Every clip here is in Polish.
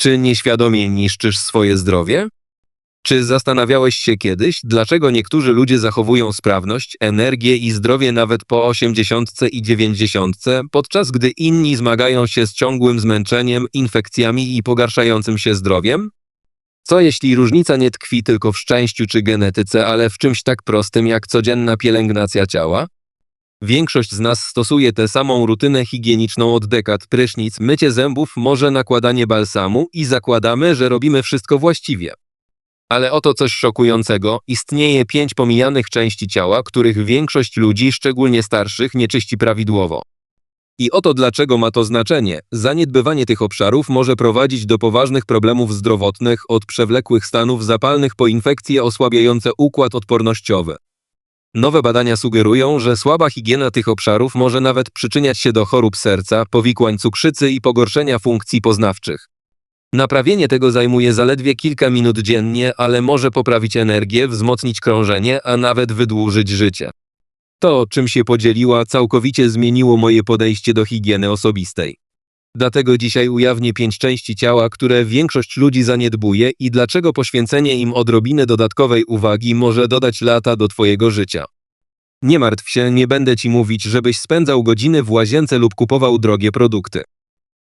Czy nieświadomie niszczysz swoje zdrowie? Czy zastanawiałeś się kiedyś, dlaczego niektórzy ludzie zachowują sprawność, energię i zdrowie nawet po 80 i 90, podczas gdy inni zmagają się z ciągłym zmęczeniem, infekcjami i pogarszającym się zdrowiem? Co jeśli różnica nie tkwi tylko w szczęściu czy genetyce, ale w czymś tak prostym jak codzienna pielęgnacja ciała? Większość z nas stosuje tę samą rutynę higieniczną od dekad prysznic, mycie zębów, może nakładanie balsamu i zakładamy, że robimy wszystko właściwie. Ale oto coś szokującego, istnieje pięć pomijanych części ciała, których większość ludzi, szczególnie starszych, nie czyści prawidłowo. I oto dlaczego ma to znaczenie. Zaniedbywanie tych obszarów może prowadzić do poważnych problemów zdrowotnych, od przewlekłych stanów zapalnych po infekcje osłabiające układ odpornościowy. Nowe badania sugerują, że słaba higiena tych obszarów może nawet przyczyniać się do chorób serca, powikłań cukrzycy i pogorszenia funkcji poznawczych. Naprawienie tego zajmuje zaledwie kilka minut dziennie, ale może poprawić energię, wzmocnić krążenie, a nawet wydłużyć życie. To, czym się podzieliła, całkowicie zmieniło moje podejście do higieny osobistej. Dlatego dzisiaj ujawnię pięć części ciała, które większość ludzi zaniedbuje i dlaczego poświęcenie im odrobiny dodatkowej uwagi może dodać lata do Twojego życia. Nie martw się, nie będę Ci mówić, żebyś spędzał godziny w łazience lub kupował drogie produkty.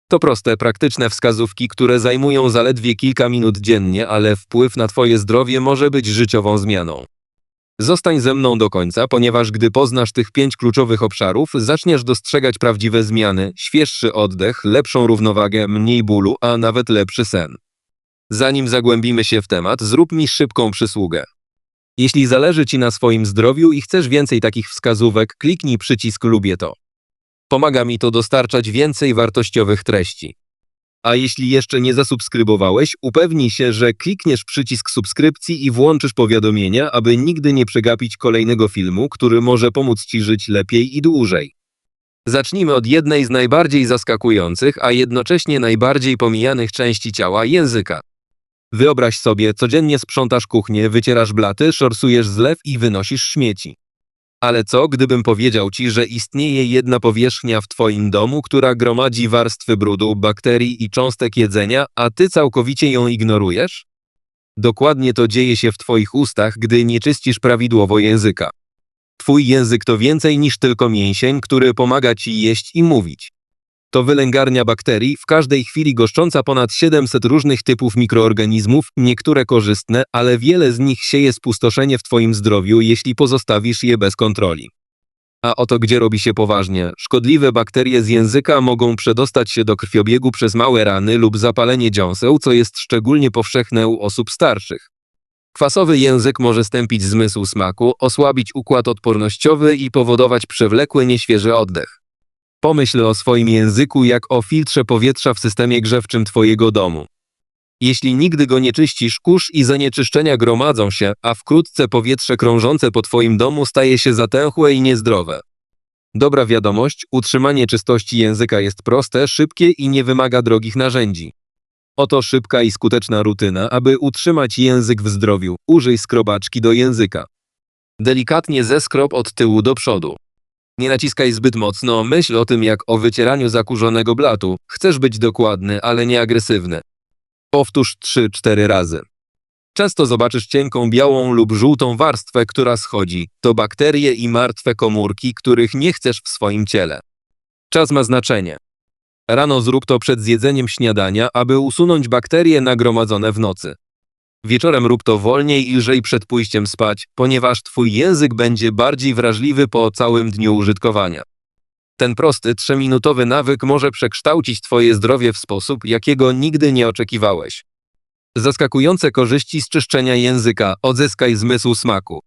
To proste, praktyczne wskazówki, które zajmują zaledwie kilka minut dziennie, ale wpływ na Twoje zdrowie może być życiową zmianą. Zostań ze mną do końca, ponieważ gdy poznasz tych pięć kluczowych obszarów, zaczniesz dostrzegać prawdziwe zmiany, świeższy oddech, lepszą równowagę, mniej bólu, a nawet lepszy sen. Zanim zagłębimy się w temat, zrób mi szybką przysługę. Jeśli zależy Ci na swoim zdrowiu i chcesz więcej takich wskazówek, kliknij przycisk Lubię to. Pomaga mi to dostarczać więcej wartościowych treści. A jeśli jeszcze nie zasubskrybowałeś, upewnij się, że klikniesz przycisk subskrypcji i włączysz powiadomienia, aby nigdy nie przegapić kolejnego filmu, który może pomóc Ci żyć lepiej i dłużej. Zacznijmy od jednej z najbardziej zaskakujących, a jednocześnie najbardziej pomijanych części ciała języka. Wyobraź sobie, codziennie sprzątasz kuchnię, wycierasz blaty, szorsujesz zlew i wynosisz śmieci. Ale co, gdybym powiedział ci, że istnieje jedna powierzchnia w twoim domu, która gromadzi warstwy brudu, bakterii i cząstek jedzenia, a ty całkowicie ją ignorujesz? Dokładnie to dzieje się w twoich ustach, gdy nie czyścisz prawidłowo języka. Twój język to więcej niż tylko mięsień, który pomaga ci jeść i mówić. To wylęgarnia bakterii, w każdej chwili goszcząca ponad 700 różnych typów mikroorganizmów, niektóre korzystne, ale wiele z nich sieje spustoszenie w Twoim zdrowiu, jeśli pozostawisz je bez kontroli. A oto gdzie robi się poważnie. Szkodliwe bakterie z języka mogą przedostać się do krwiobiegu przez małe rany lub zapalenie dziąseł, co jest szczególnie powszechne u osób starszych. Kwasowy język może stępić zmysł smaku, osłabić układ odpornościowy i powodować przewlekły, nieświeży oddech. Pomyśl o swoim języku jak o filtrze powietrza w systemie grzewczym Twojego domu. Jeśli nigdy go nie czyścisz, kurz i zanieczyszczenia gromadzą się, a wkrótce powietrze krążące po Twoim domu staje się zatęchłe i niezdrowe. Dobra wiadomość, utrzymanie czystości języka jest proste, szybkie i nie wymaga drogich narzędzi. Oto szybka i skuteczna rutyna, aby utrzymać język w zdrowiu. Użyj skrobaczki do języka. Delikatnie zeskrop od tyłu do przodu. Nie naciskaj zbyt mocno, myśl o tym jak o wycieraniu zakurzonego blatu. Chcesz być dokładny, ale nie agresywny. Powtórz 3-4 razy. Często zobaczysz cienką białą lub żółtą warstwę, która schodzi. To bakterie i martwe komórki, których nie chcesz w swoim ciele. Czas ma znaczenie. Rano zrób to przed zjedzeniem śniadania, aby usunąć bakterie nagromadzone w nocy. Wieczorem rób to wolniej i lżej przed pójściem spać, ponieważ twój język będzie bardziej wrażliwy po całym dniu użytkowania. Ten prosty, trzyminutowy nawyk może przekształcić twoje zdrowie w sposób, jakiego nigdy nie oczekiwałeś. Zaskakujące korzyści z czyszczenia języka, odzyskaj zmysł smaku.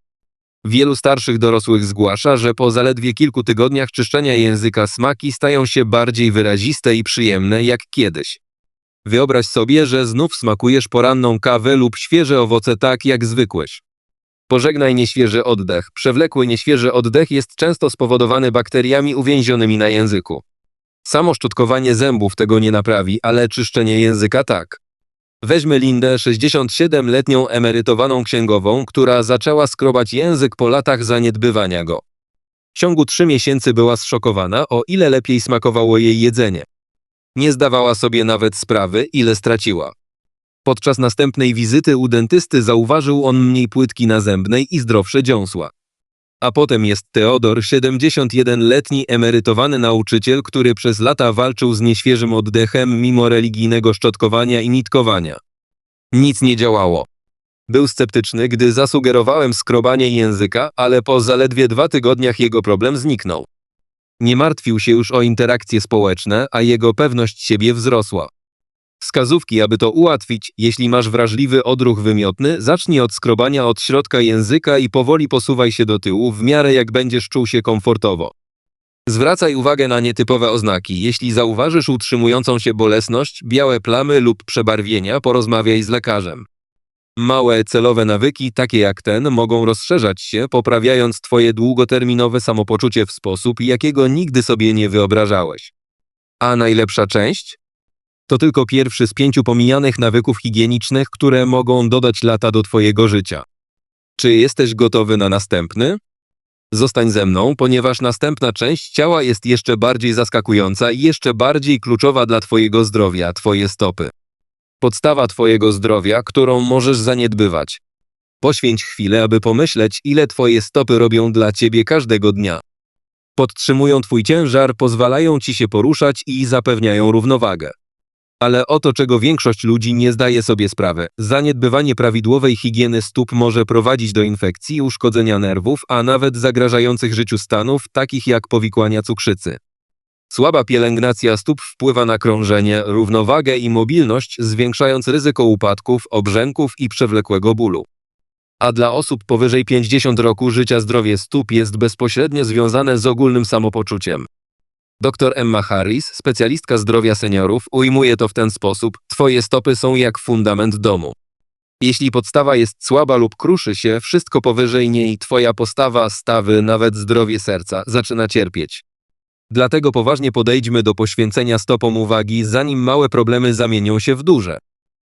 Wielu starszych dorosłych zgłasza, że po zaledwie kilku tygodniach czyszczenia języka smaki stają się bardziej wyraziste i przyjemne jak kiedyś. Wyobraź sobie, że znów smakujesz poranną kawę lub świeże owoce tak, jak zwykłeś. Pożegnaj nieświeży oddech. Przewlekły nieświeży oddech jest często spowodowany bakteriami uwięzionymi na języku. Samo szczotkowanie zębów tego nie naprawi, ale czyszczenie języka tak. Weźmy Lindę, 67-letnią emerytowaną księgową, która zaczęła skrobać język po latach zaniedbywania go. W ciągu 3 miesięcy była zszokowana, o ile lepiej smakowało jej jedzenie. Nie zdawała sobie nawet sprawy, ile straciła. Podczas następnej wizyty u dentysty zauważył on mniej płytki nazębnej i zdrowsze dziąsła. A potem jest Teodor, 71-letni emerytowany nauczyciel, który przez lata walczył z nieświeżym oddechem mimo religijnego szczotkowania i nitkowania. Nic nie działało. Był sceptyczny, gdy zasugerowałem skrobanie języka, ale po zaledwie dwa tygodniach jego problem zniknął. Nie martwił się już o interakcje społeczne, a jego pewność siebie wzrosła. Wskazówki, aby to ułatwić, jeśli masz wrażliwy odruch wymiotny, zacznij od skrobania od środka języka i powoli posuwaj się do tyłu, w miarę jak będziesz czuł się komfortowo. Zwracaj uwagę na nietypowe oznaki. Jeśli zauważysz utrzymującą się bolesność, białe plamy lub przebarwienia, porozmawiaj z lekarzem. Małe, celowe nawyki, takie jak ten, mogą rozszerzać się, poprawiając Twoje długoterminowe samopoczucie w sposób, jakiego nigdy sobie nie wyobrażałeś. A najlepsza część? To tylko pierwszy z pięciu pomijanych nawyków higienicznych, które mogą dodać lata do Twojego życia. Czy jesteś gotowy na następny? Zostań ze mną, ponieważ następna część ciała jest jeszcze bardziej zaskakująca i jeszcze bardziej kluczowa dla Twojego zdrowia, Twoje stopy. Podstawa Twojego zdrowia, którą możesz zaniedbywać. Poświęć chwilę, aby pomyśleć, ile Twoje stopy robią dla Ciebie każdego dnia. Podtrzymują Twój ciężar, pozwalają Ci się poruszać i zapewniają równowagę. Ale oto czego większość ludzi nie zdaje sobie sprawy. Zaniedbywanie prawidłowej higieny stóp może prowadzić do infekcji, uszkodzenia nerwów, a nawet zagrażających życiu stanów, takich jak powikłania cukrzycy. Słaba pielęgnacja stóp wpływa na krążenie, równowagę i mobilność, zwiększając ryzyko upadków, obrzęków i przewlekłego bólu. A dla osób powyżej 50 roku życia zdrowie stóp jest bezpośrednio związane z ogólnym samopoczuciem. Dr Emma Harris, specjalistka zdrowia seniorów, ujmuje to w ten sposób: Twoje stopy są jak fundament domu. Jeśli podstawa jest słaba lub kruszy się, wszystko powyżej niej, Twoja postawa, stawy, nawet zdrowie serca zaczyna cierpieć. Dlatego poważnie podejdźmy do poświęcenia stopom uwagi, zanim małe problemy zamienią się w duże.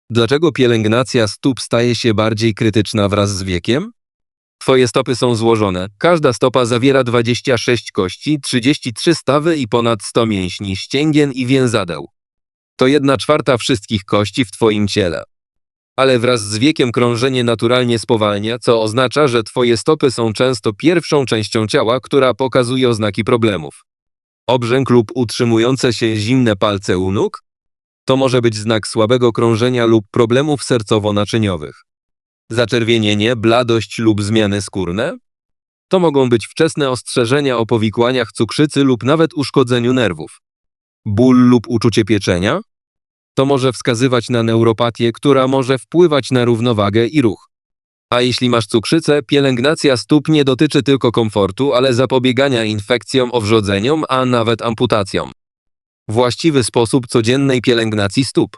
Dlaczego pielęgnacja stóp staje się bardziej krytyczna wraz z wiekiem? Twoje stopy są złożone. Każda stopa zawiera 26 kości, 33 stawy i ponad 100 mięśni, ścięgien i więzadeł. To jedna czwarta wszystkich kości w Twoim ciele. Ale wraz z wiekiem krążenie naturalnie spowalnia, co oznacza, że Twoje stopy są często pierwszą częścią ciała, która pokazuje oznaki problemów. Obrzęk lub utrzymujące się zimne palce u nóg? To może być znak słabego krążenia lub problemów sercowo-naczyniowych. Zaczerwienienie, bladość lub zmiany skórne? To mogą być wczesne ostrzeżenia o powikłaniach cukrzycy lub nawet uszkodzeniu nerwów. Ból lub uczucie pieczenia? To może wskazywać na neuropatię, która może wpływać na równowagę i ruch. A jeśli masz cukrzycę, pielęgnacja stóp nie dotyczy tylko komfortu, ale zapobiegania infekcjom, owrzodzeniom, a nawet amputacjom. Właściwy sposób codziennej pielęgnacji stóp.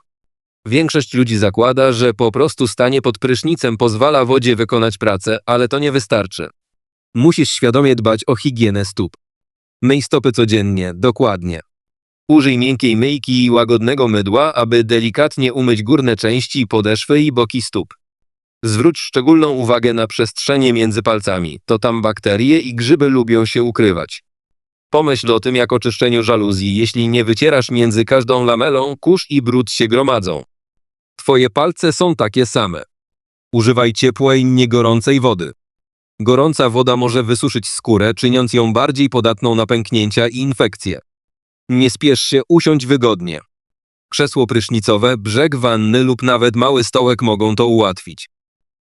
Większość ludzi zakłada, że po prostu stanie pod prysznicem pozwala wodzie wykonać pracę, ale to nie wystarczy. Musisz świadomie dbać o higienę stóp. Myj stopy codziennie, dokładnie. Użyj miękkiej myjki i łagodnego mydła, aby delikatnie umyć górne części podeszwy i boki stóp. Zwróć szczególną uwagę na przestrzenie między palcami, to tam bakterie i grzyby lubią się ukrywać. Pomyśl o tym jak o czyszczeniu żaluzji, jeśli nie wycierasz między każdą lamelą, kurz i brud się gromadzą. Twoje palce są takie same. Używaj ciepłej, niegorącej wody. Gorąca woda może wysuszyć skórę, czyniąc ją bardziej podatną na pęknięcia i infekcje. Nie spiesz się, usiądź wygodnie. Krzesło prysznicowe, brzeg wanny lub nawet mały stołek mogą to ułatwić.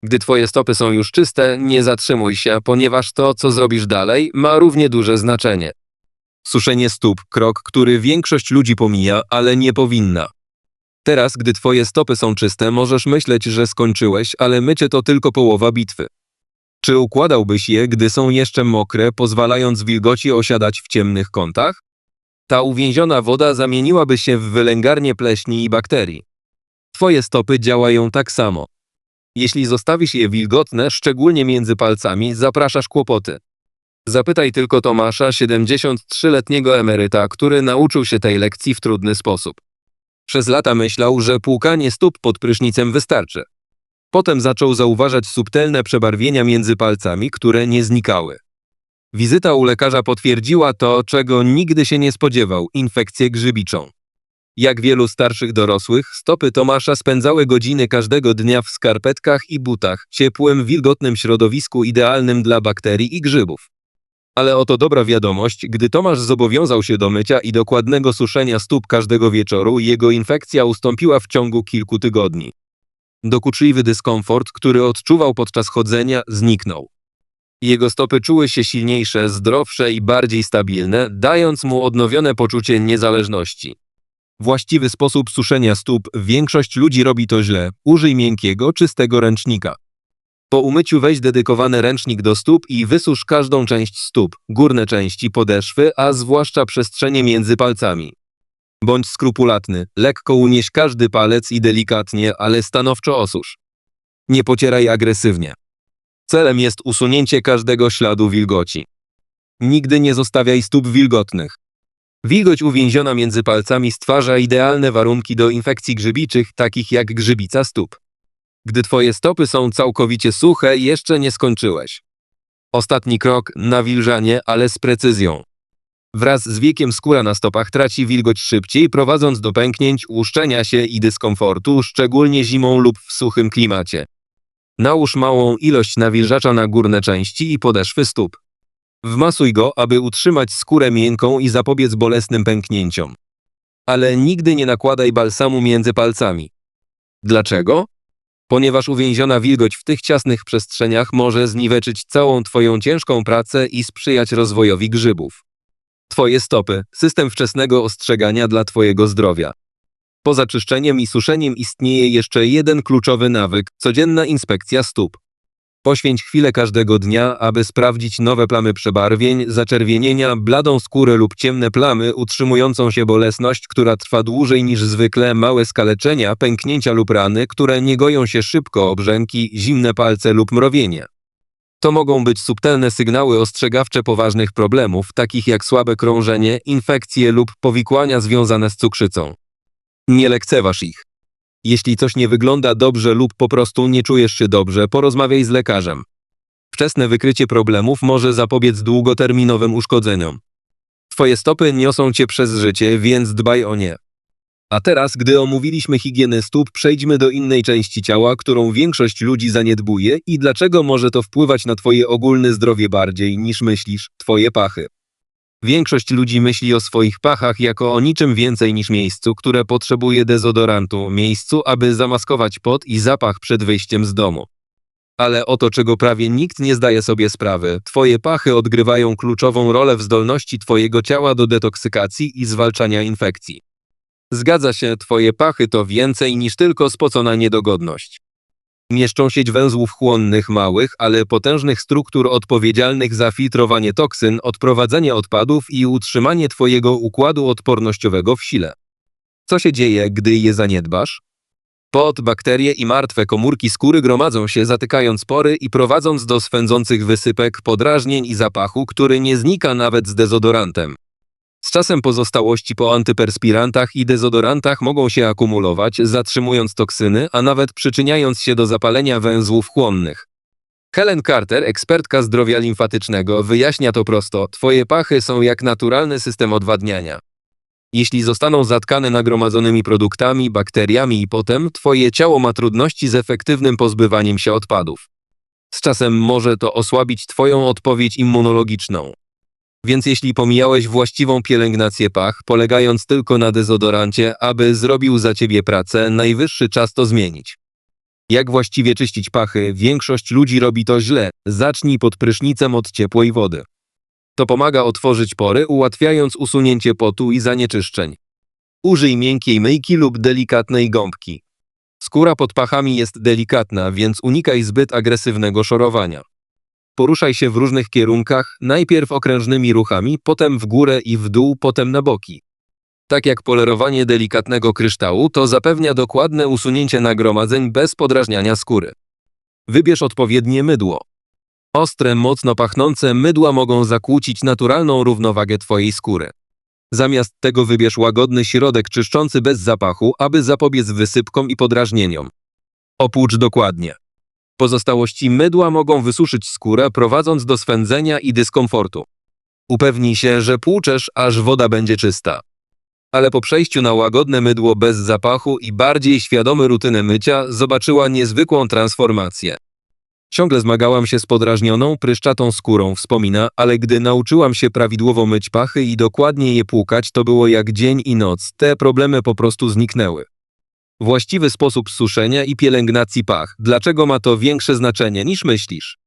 Gdy twoje stopy są już czyste, nie zatrzymuj się, ponieważ to, co zrobisz dalej, ma równie duże znaczenie. Suszenie stóp, krok, który większość ludzi pomija, ale nie powinna. Teraz, gdy twoje stopy są czyste, możesz myśleć, że skończyłeś, ale mycie to tylko połowa bitwy. Czy układałbyś je, gdy są jeszcze mokre, pozwalając wilgoci osiadać w ciemnych kątach? Ta uwięziona woda zamieniłaby się w wylęgarnię pleśni i bakterii. Twoje stopy działają tak samo. Jeśli zostawisz je wilgotne, szczególnie między palcami, zapraszasz kłopoty. Zapytaj tylko Tomasza, 73-letniego emeryta, który nauczył się tej lekcji w trudny sposób. Przez lata myślał, że płukanie stóp pod prysznicem wystarczy. Potem zaczął zauważać subtelne przebarwienia między palcami, które nie znikały. Wizyta u lekarza potwierdziła to, czego nigdy się nie spodziewał infekcję grzybiczą. Jak wielu starszych dorosłych, stopy Tomasza spędzały godziny każdego dnia w skarpetkach i butach, ciepłym, wilgotnym środowisku idealnym dla bakterii i grzybów. Ale oto dobra wiadomość, gdy Tomasz zobowiązał się do mycia i dokładnego suszenia stóp każdego wieczoru, jego infekcja ustąpiła w ciągu kilku tygodni. Dokuczliwy dyskomfort, który odczuwał podczas chodzenia, zniknął. Jego stopy czuły się silniejsze, zdrowsze i bardziej stabilne, dając mu odnowione poczucie niezależności. Właściwy sposób suszenia stóp większość ludzi robi to źle. Użyj miękkiego, czystego ręcznika. Po umyciu weź dedykowany ręcznik do stóp i wysusz każdą część stóp, górne części podeszwy, a zwłaszcza przestrzenie między palcami. Bądź skrupulatny, lekko unieś każdy palec i delikatnie, ale stanowczo osusz. Nie pocieraj agresywnie. Celem jest usunięcie każdego śladu wilgoci. Nigdy nie zostawiaj stóp wilgotnych. Wilgoć uwięziona między palcami stwarza idealne warunki do infekcji grzybiczych, takich jak grzybica stóp. Gdy twoje stopy są całkowicie suche, jeszcze nie skończyłeś. Ostatni krok nawilżanie, ale z precyzją. Wraz z wiekiem skóra na stopach traci wilgoć szybciej, prowadząc do pęknięć, łuszczenia się i dyskomfortu, szczególnie zimą lub w suchym klimacie. Nałóż małą ilość nawilżacza na górne części i podeszwy stóp. Wmasuj go, aby utrzymać skórę miękką i zapobiec bolesnym pęknięciom. Ale nigdy nie nakładaj balsamu między palcami. Dlaczego? Ponieważ uwięziona wilgoć w tych ciasnych przestrzeniach może zniweczyć całą Twoją ciężką pracę i sprzyjać rozwojowi grzybów. Twoje stopy system wczesnego ostrzegania dla Twojego zdrowia. Poza czyszczeniem i suszeniem istnieje jeszcze jeden kluczowy nawyk codzienna inspekcja stóp. Poświęć chwilę każdego dnia, aby sprawdzić nowe plamy przebarwień, zaczerwienienia, bladą skórę lub ciemne plamy utrzymującą się bolesność, która trwa dłużej niż zwykle, małe skaleczenia, pęknięcia lub rany, które nie goją się szybko, obrzęki, zimne palce lub mrowienie. To mogą być subtelne sygnały ostrzegawcze poważnych problemów, takich jak słabe krążenie, infekcje lub powikłania związane z cukrzycą. Nie lekceważ ich. Jeśli coś nie wygląda dobrze lub po prostu nie czujesz się dobrze, porozmawiaj z lekarzem. Wczesne wykrycie problemów może zapobiec długoterminowym uszkodzeniom. Twoje stopy niosą cię przez życie, więc dbaj o nie. A teraz, gdy omówiliśmy higienę stóp, przejdźmy do innej części ciała, którą większość ludzi zaniedbuje i dlaczego może to wpływać na twoje ogólne zdrowie bardziej niż myślisz, twoje pachy. Większość ludzi myśli o swoich pachach jako o niczym więcej niż miejscu, które potrzebuje dezodorantu, miejscu, aby zamaskować pot i zapach przed wyjściem z domu. Ale oto czego prawie nikt nie zdaje sobie sprawy, twoje pachy odgrywają kluczową rolę w zdolności twojego ciała do detoksykacji i zwalczania infekcji. Zgadza się, twoje pachy to więcej niż tylko spocona niedogodność. Mieszczą sieć węzłów chłonnych małych, ale potężnych struktur odpowiedzialnych za filtrowanie toksyn, odprowadzanie odpadów i utrzymanie twojego układu odpornościowego w sile. Co się dzieje, gdy je zaniedbasz? Pot, bakterie i martwe komórki skóry gromadzą się, zatykając pory i prowadząc do swędzących wysypek, podrażnień i zapachu, który nie znika nawet z dezodorantem. Z czasem pozostałości po antyperspirantach i dezodorantach mogą się akumulować, zatrzymując toksyny, a nawet przyczyniając się do zapalenia węzłów chłonnych. Helen Carter, ekspertka zdrowia limfatycznego, wyjaśnia to prosto: Twoje pachy są jak naturalny system odwadniania. Jeśli zostaną zatkane nagromadzonymi produktami, bakteriami i potem, Twoje ciało ma trudności z efektywnym pozbywaniem się odpadów. Z czasem może to osłabić Twoją odpowiedź immunologiczną. Więc jeśli pomijałeś właściwą pielęgnację pach, polegając tylko na dezodorancie, aby zrobił za ciebie pracę, najwyższy czas to zmienić. Jak właściwie czyścić pachy? Większość ludzi robi to źle. Zacznij pod prysznicem od ciepłej wody. To pomaga otworzyć pory, ułatwiając usunięcie potu i zanieczyszczeń. Użyj miękkiej myjki lub delikatnej gąbki. Skóra pod pachami jest delikatna, więc unikaj zbyt agresywnego szorowania. Poruszaj się w różnych kierunkach, najpierw okrężnymi ruchami, potem w górę i w dół, potem na boki. Tak jak polerowanie delikatnego kryształu, to zapewnia dokładne usunięcie nagromadzeń bez podrażniania skóry. Wybierz odpowiednie mydło. Ostre, mocno pachnące mydła mogą zakłócić naturalną równowagę Twojej skóry. Zamiast tego wybierz łagodny środek czyszczący bez zapachu, aby zapobiec wysypkom i podrażnieniom. Opłucz dokładnie. Pozostałości mydła mogą wysuszyć skórę, prowadząc do swędzenia i dyskomfortu. Upewnij się, że płuczesz, aż woda będzie czysta. Ale po przejściu na łagodne mydło bez zapachu i bardziej świadome rutyny mycia, zobaczyła niezwykłą transformację. Ciągle zmagałam się z podrażnioną, pryszczatą skórą, wspomina, ale gdy nauczyłam się prawidłowo myć pachy i dokładnie je płukać, to było jak dzień i noc. Te problemy po prostu zniknęły. Właściwy sposób suszenia i pielęgnacji pach. Dlaczego ma to większe znaczenie niż myślisz?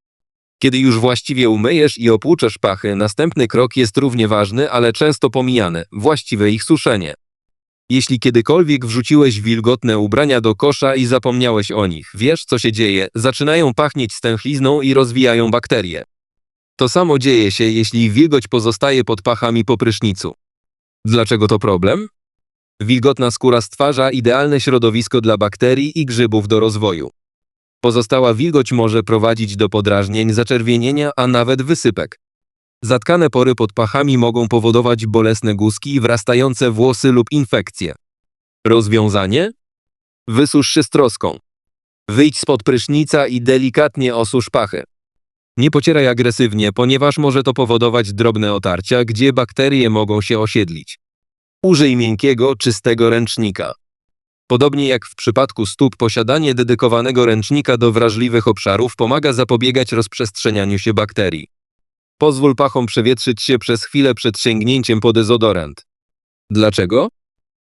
Kiedy już właściwie umyjesz i opłuczesz pachy, następny krok jest równie ważny, ale często pomijany właściwe ich suszenie. Jeśli kiedykolwiek wrzuciłeś wilgotne ubrania do kosza i zapomniałeś o nich, wiesz co się dzieje, zaczynają pachnieć stęchlizną i rozwijają bakterie. To samo dzieje się, jeśli wilgoć pozostaje pod pachami po prysznicu. Dlaczego to problem? Wilgotna skóra stwarza idealne środowisko dla bakterii i grzybów do rozwoju. Pozostała wilgoć może prowadzić do podrażnień, zaczerwienienia, a nawet wysypek. Zatkane pory pod pachami mogą powodować bolesne guzki, wrastające włosy lub infekcje. Rozwiązanie? Wysusz się z troską. Wyjdź spod prysznica i delikatnie osusz pachy. Nie pocieraj agresywnie, ponieważ może to powodować drobne otarcia, gdzie bakterie mogą się osiedlić. Użyj miękkiego, czystego ręcznika. Podobnie jak w przypadku stóp, posiadanie dedykowanego ręcznika do wrażliwych obszarów pomaga zapobiegać rozprzestrzenianiu się bakterii. Pozwól pachom przewietrzyć się przez chwilę przed sięgnięciem po dezodorant. Dlaczego?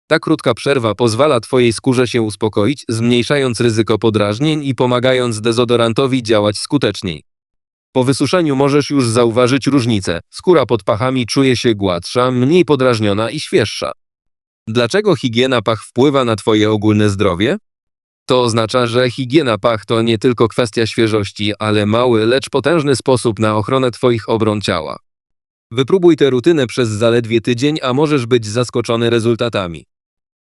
Ta krótka przerwa pozwala Twojej skórze się uspokoić, zmniejszając ryzyko podrażnień i pomagając dezodorantowi działać skuteczniej. Po wysuszeniu możesz już zauważyć różnicę. Skóra pod pachami czuje się gładsza, mniej podrażniona i świeższa. Dlaczego higiena pach wpływa na Twoje ogólne zdrowie? To oznacza, że higiena pach to nie tylko kwestia świeżości, ale mały, lecz potężny sposób na ochronę Twoich obron ciała. Wypróbuj tę rutynę przez zaledwie tydzień, a możesz być zaskoczony rezultatami.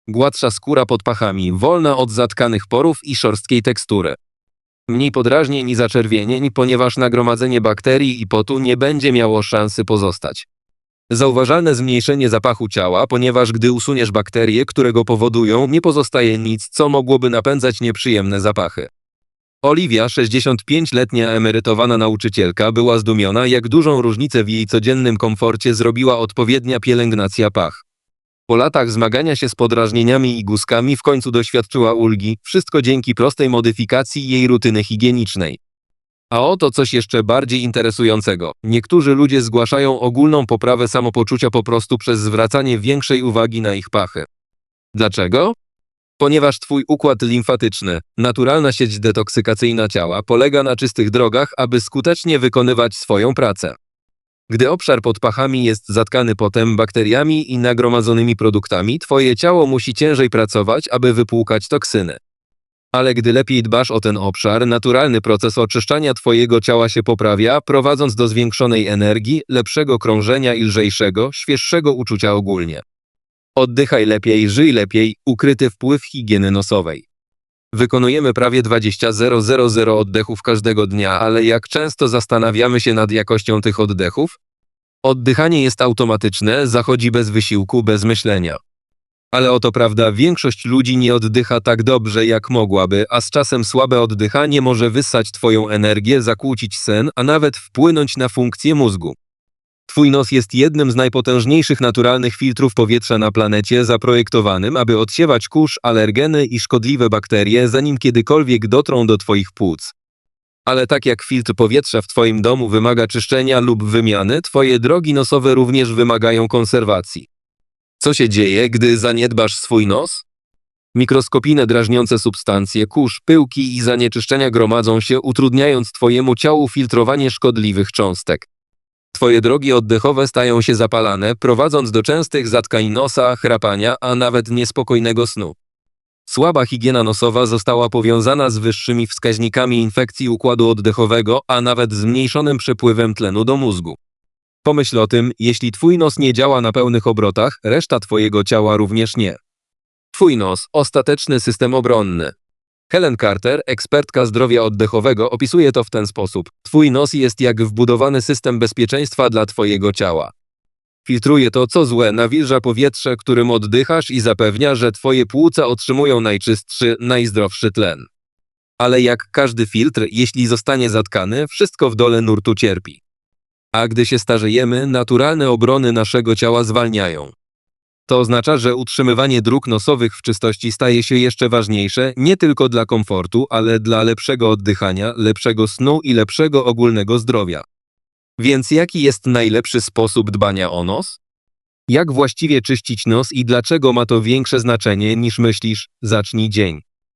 Gładsza skóra pod pachami, wolna od zatkanych porów i szorstkiej tekstury. Mniej podrażnień i zaczerwienień, ponieważ nagromadzenie bakterii i potu nie będzie miało szansy pozostać. Zauważalne zmniejszenie zapachu ciała, ponieważ gdy usuniesz bakterie, które go powodują, nie pozostaje nic, co mogłoby napędzać nieprzyjemne zapachy. Oliwia, 65-letnia emerytowana nauczycielka, była zdumiona, jak dużą różnicę w jej codziennym komforcie zrobiła odpowiednia pielęgnacja pach. Po latach zmagania się z podrażnieniami i guzkami w końcu doświadczyła ulgi, wszystko dzięki prostej modyfikacji jej rutyny higienicznej. A oto coś jeszcze bardziej interesującego. Niektórzy ludzie zgłaszają ogólną poprawę samopoczucia po prostu przez zwracanie większej uwagi na ich pachy. Dlaczego? Ponieważ twój układ limfatyczny, naturalna sieć detoksykacyjna ciała, polega na czystych drogach, aby skutecznie wykonywać swoją pracę. Gdy obszar pod pachami jest zatkany potem bakteriami i nagromadzonymi produktami, twoje ciało musi ciężej pracować, aby wypłukać toksyny. Ale gdy lepiej dbasz o ten obszar, naturalny proces oczyszczania Twojego ciała się poprawia, prowadząc do zwiększonej energii, lepszego krążenia i lżejszego, świeższego uczucia ogólnie. Oddychaj lepiej, żyj lepiej, ukryty wpływ higieny nosowej. Wykonujemy prawie 20 000 oddechów każdego dnia, ale jak często zastanawiamy się nad jakością tych oddechów? Oddychanie jest automatyczne, zachodzi bez wysiłku, bez myślenia. Ale oto prawda, większość ludzi nie oddycha tak dobrze, jak mogłaby, a z czasem słabe oddychanie może wyssać twoją energię, zakłócić sen, a nawet wpłynąć na funkcję mózgu. Twój nos jest jednym z najpotężniejszych naturalnych filtrów powietrza na planecie, zaprojektowanym, aby odsiewać kurz, alergeny i szkodliwe bakterie, zanim kiedykolwiek dotrą do twoich płuc. Ale tak jak filtr powietrza w twoim domu wymaga czyszczenia lub wymiany, twoje drogi nosowe również wymagają konserwacji. Co się dzieje, gdy zaniedbasz swój nos? Mikroskopijne drażniące substancje, kurz, pyłki i zanieczyszczenia gromadzą się, utrudniając Twojemu ciału filtrowanie szkodliwych cząstek. Twoje drogi oddechowe stają się zapalane, prowadząc do częstych zatkań nosa, chrapania, a nawet niespokojnego snu. Słaba higiena nosowa została powiązana z wyższymi wskaźnikami infekcji układu oddechowego, a nawet zmniejszonym przepływem tlenu do mózgu. Pomyśl o tym, jeśli twój nos nie działa na pełnych obrotach, reszta twojego ciała również nie. Twój nos, ostateczny system obronny. Helen Carter, ekspertka zdrowia oddechowego, opisuje to w ten sposób. Twój nos jest jak wbudowany system bezpieczeństwa dla twojego ciała. Filtruje to, co złe, nawilża powietrze, którym oddychasz i zapewnia, że twoje płuca otrzymują najczystszy, najzdrowszy tlen. Ale jak każdy filtr, jeśli zostanie zatkany, wszystko w dole nurtu cierpi. A gdy się starzejemy, naturalne obrony naszego ciała zwalniają. To oznacza, że utrzymywanie dróg nosowych w czystości staje się jeszcze ważniejsze nie tylko dla komfortu, ale dla lepszego oddychania, lepszego snu i lepszego ogólnego zdrowia. Więc jaki jest najlepszy sposób dbania o nos? Jak właściwie czyścić nos i dlaczego ma to większe znaczenie niż myślisz? Zacznij dzień.